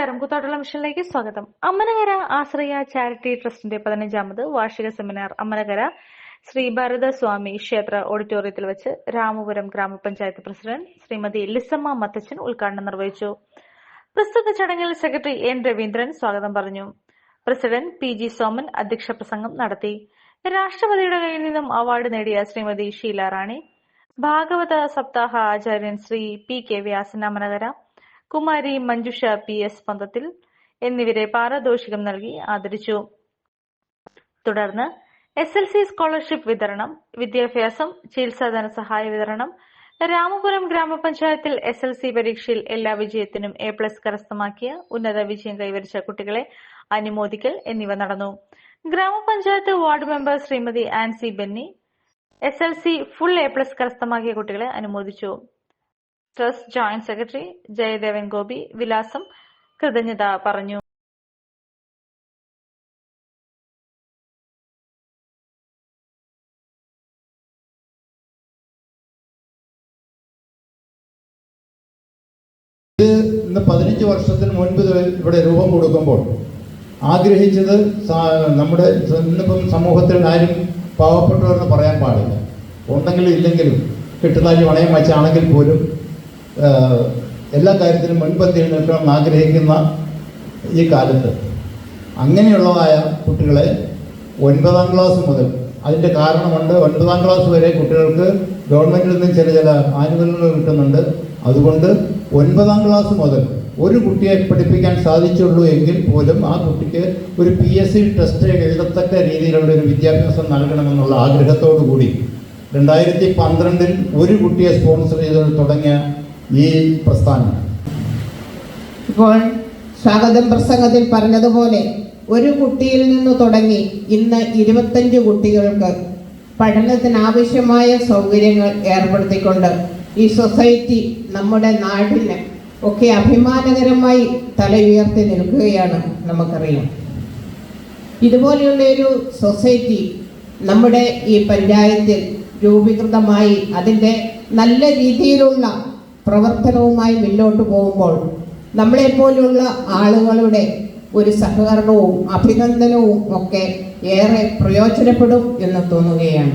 നമസ്കാരം കൂത്താട്ടുള്ള മിഷനിലേക്ക് സ്വാഗതം. അമ്മനകര ആശ്രയ ചാരിറ്റി ട്രസ്റ്റിന്റെ പതിനഞ്ചാമത് വാർഷിക സെമിനാർ അമ്മനകര ശ്രീ ഭരതസ്വാമി ക്ഷേത്ര ഓഡിറ്റോറിയത്തിൽ വെച്ച് രാമപുരം ഗ്രാമപഞ്ചായത്ത് പ്രസിഡന്റ് ശ്രീമതി ലിസമ്മ മത്തച്ചൻ ഉദ്ഘാടനം നിർവഹിച്ചു. പ്രസ്തുത ചടങ്ങിൽ സെക്രട്ടറി എൻ രവീന്ദ്രൻ സ്വാഗതം പറഞ്ഞു. പ്രസിഡന്റ് പി ജി സോമൻ അധ്യക്ഷ പ്രസംഗം നടത്തി. രാഷ്ട്രപതിയുടെ കയ്യിൽ നിന്നും അവാർഡ് നേടിയ ശ്രീമതി ഷീല റാണി ഭാഗവത സപ്താഹ ആചാര്യൻ Shri P K Vyasan Amanakara Kumari Manjusha P S പന്തത്തിൽ എന്നിവരെ പാരദോഷികം നൽകി ആദരിച്ചു. തുടർന്ന് എസ് എൽ സി സ്കോളർഷിപ്പ് വിതരണം വിദ്യാഭ്യാസം ചികിത്സാ ധനസഹായ വിതരണം രാമപുരം ഗ്രാമപഞ്ചായത്തിൽ എസ് എൽ സി പരീക്ഷയിൽ എല്ലാ വിജയത്തിനും എ പ്ലസ് കരസ്ഥമാക്കിയ ഉന്നത വിജയം കൈവരിച്ച കുട്ടികളെ അനുമോദിക്കൽ എന്നിവ നടന്നു. ഗ്രാമപഞ്ചായത്ത് ward member Shrimati Ancy Benny S L C full A plus കരസ്ഥമാക്കിയ കുട്ടികളെ അനുമോദിച്ചു. Trust joint secretary Jayadevan Gopi വിലാസം കൃതജ്ഞത പറഞ്ഞു. ഇന്ന് പതിനഞ്ച് വർഷത്തിന് മുൻപ് ഇവിടെ രൂപം കൊടുക്കുമ്പോൾ ആഗ്രഹിച്ചത് നമ്മുടെ ഇന്നിപ്പം സമൂഹത്തിൽ ആരും പാവപ്പെട്ടവരെന്ന് പറയാൻ പാടില്ല. ഉണ്ടെങ്കിലും ഇല്ലെങ്കിലും കിട്ടുന്ന വണയം വച്ചാണെങ്കിൽ പോലും എല്ലാ കാര്യത്തിനും മുൻപന്തിയിൽ നിൽക്കണം ആഗ്രഹിക്കുന്ന ഈ കാലത്ത് അങ്ങനെയുള്ളതായ കുട്ടികളെ ഒൻപതാം ക്ലാസ് മുതൽ അതിന്റെ കാരണമുണ്ട്. ഒൻപതാം ക്ലാസ് വരെ കുട്ടികൾക്ക് ഗവൺമെന്റിൽ നിന്നും ചില ചില ആനുകൂല്യങ്ങൾ കിട്ടുന്നുണ്ട്. അതുകൊണ്ട് ഒൻപതാം ക്ലാസ് മുതൽ ഒരു കുട്ടിയെ പഠിപ്പിക്കാൻ സാധിച്ചുള്ളൂ എങ്കിൽ പോലും ആ കുട്ടിക്ക് ഒരു പി എസ് സി ടെസ്റ്റ് എഴുതത്തക്ക രീതിയിലുള്ള ഒരു വിദ്യാഭ്യാസം നൽകണമെന്നുള്ള ആഗ്രഹത്തോടു കൂടി രണ്ടായിരത്തി പന്ത്രണ്ടിൽ ഒരു കുട്ടിയെ സ്പോൺസർ ചെയ്ത് തുടങ്ങിയ ഈ പ്രസ്ഥാനം. ഇപ്പോൾ സ്വാഗതം പ്രസംഗത്തിൽ പറഞ്ഞതുപോലെ ഒരു കുട്ടിയിൽ നിന്ന് തുടങ്ങി ഇന്ന് ഇരുപത്തഞ്ച് കുട്ടികൾക്ക് പഠനത്തിനാവശ്യമായ സൗകര്യങ്ങൾ ഏർപ്പെടുത്തിക്കൊണ്ട് ഈ സൊസൈറ്റി നമ്മുടെ നാടിന് ഒക്കെ അഭിമാനകരമായി തല ഉയർത്തി നിൽക്കുകയാണ് നമുക്കറിയാം. ഇതുപോലെയുള്ള ഒരു സൊസൈറ്റി നമ്മുടെ ഈ പഞ്ചായത്തിൽ രൂപീകൃതമായി അതിന്റെ നല്ല രീതിയിലുള്ള പ്രവർത്തനവുമായി മുന്നോട്ട് പോകുമ്പോൾ നമ്മളെ പോലുള്ള ആളുകളുടെ ഒരു സഹകരണവും അഭിനന്ദനവും ഒക്കെ ഏറെ പ്രയോജനപ്പെടും എന്ന് തോന്നുകയാണ്.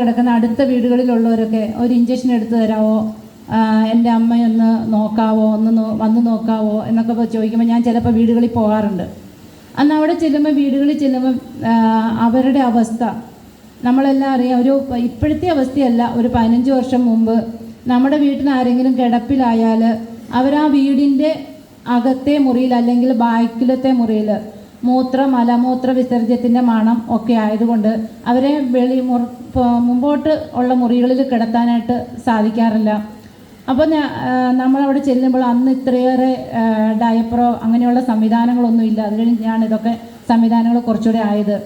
കിടക്കുന്ന അടുത്ത വീടുകളിലുള്ളവരൊക്കെ ഒരു ഇഞ്ചക്ഷൻ എടുത്തു തരാമോ എന്റെ അമ്മയൊന്ന് നോക്കാവോ? ഒന്ന് വന്ന് നോക്കാവോ? എന്നൊക്കെ ചോദിക്കുമ്പോൾ ഞാൻ ചിലപ്പോൾ വീടുകളിൽ പോകാറുണ്ട്. അന്ന് അവിടെ ചെല്ലുമ്പോൾ വീടുകളിൽ ചെല്ലുമ്പോൾ അവരുടെ അവസ്ഥ നമ്മളെല്ലാം അറിയാം. ഒരു ഇപ്പോഴത്തെ അവസ്ഥയല്ല. ഒരു പതിനഞ്ച് വർഷം മുമ്പ് നമ്മുടെ വീട്ടിൽ ആരെങ്കിലും കിടപ്പിലായാൽ അവരാ വീടിന്റെ അകത്തെ മുറിയിൽ അല്ലെങ്കിൽ ബാക്കിലത്തെ മുറിയിൽ മൂത്ര മലമൂത്ര വിസർജ്യത്തിന്റെ മണം ഒക്കെ ആയതുകൊണ്ട് അവരെ വെളി മുർ മുമ്പോട്ട് ഉള്ള മുറികളിൽ കിടത്താനായിട്ട് സാധിക്കാറില്ല. അപ്പോൾ ഞാൻ ആ, നമ്മളവിടെ ചെല്ലുമ്പോൾ അന്ന് ഇത്രയേറെ ഡയപ്പറോ അങ്ങനെയുള്ള സംവിധാനങ്ങളൊന്നും ഇല്ല. അത് കഴിഞ്ഞാണ് ഇതൊക്കെ സംവിധാനങ്ങൾ കുറച്ചുകൂടെ ആയത്.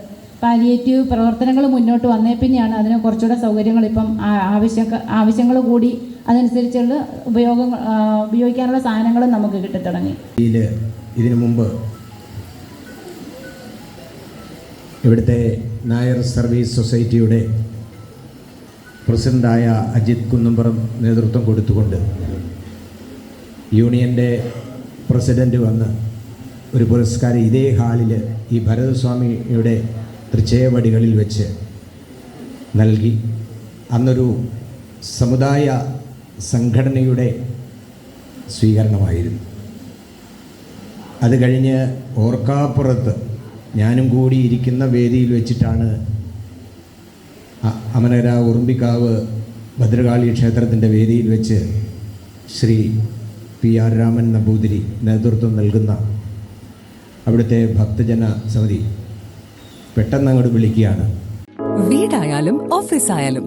പാലിയേറ്റീവ് പ്രവർത്തനങ്ങൾ മുന്നോട്ട് വന്നേ പിന്നെയാണ് അതിന് കുറച്ചുകൂടെ സൗകര്യങ്ങൾ ഇപ്പം ആ- ആവശ്യ ആവശ്യങ്ങൾ കൂടി അതനുസരിച്ചുള്ള ഉപയോഗം ഉപയോഗിക്കാനുള്ള സാധനങ്ങളും നമുക്ക് കിട്ടിത്തുടങ്ങി. തുടങ്ങി ഇതിനു മുമ്പ് ഇവിടുത്തെ നായർ സർവീസ് സൊസൈറ്റിയുടെ പ്രസിഡന്റായ അജിത് കുന്നുംപുറം നേതൃത്വം കൊടുത്തുകൊണ്ട് യൂണിയന്റെ പ്രസിഡന്റ് വന്ന് ഒരു പുരസ്കാരം ഇതേ ഹാളിൽ ഈ ഭരതസ്വാമിയുടെ തൃച്ചേവടികളിൽ വെച്ച് നൽകി. അന്നൊരു സമുദായ സംഘടനയുടെ സ്വീകരണമായിരുന്നു. അത് കഴിഞ്ഞ് ഓർക്കാപ്പുറത്ത് ഞാനും കൂടി ഇരിക്കുന്ന വേദിയിൽ വെച്ചിട്ടാണ് അമനര ഉറുമ്പിക്കാവ് ഭദ്രകാളി ക്ഷേത്രത്തിന്റെ വേദിയിൽ വെച്ച് ശ്രീ പി ആർ രാമൻ നമ്പൂതിരി നേതൃത്വം നൽകുന്ന അവിടുത്തെ ഭക്തജന സമിതി പെട്ടെന്ന് അങ്ങോട്ട് വിളിക്കുകയാണ്. വീടായാലും ഓഫീസായാലും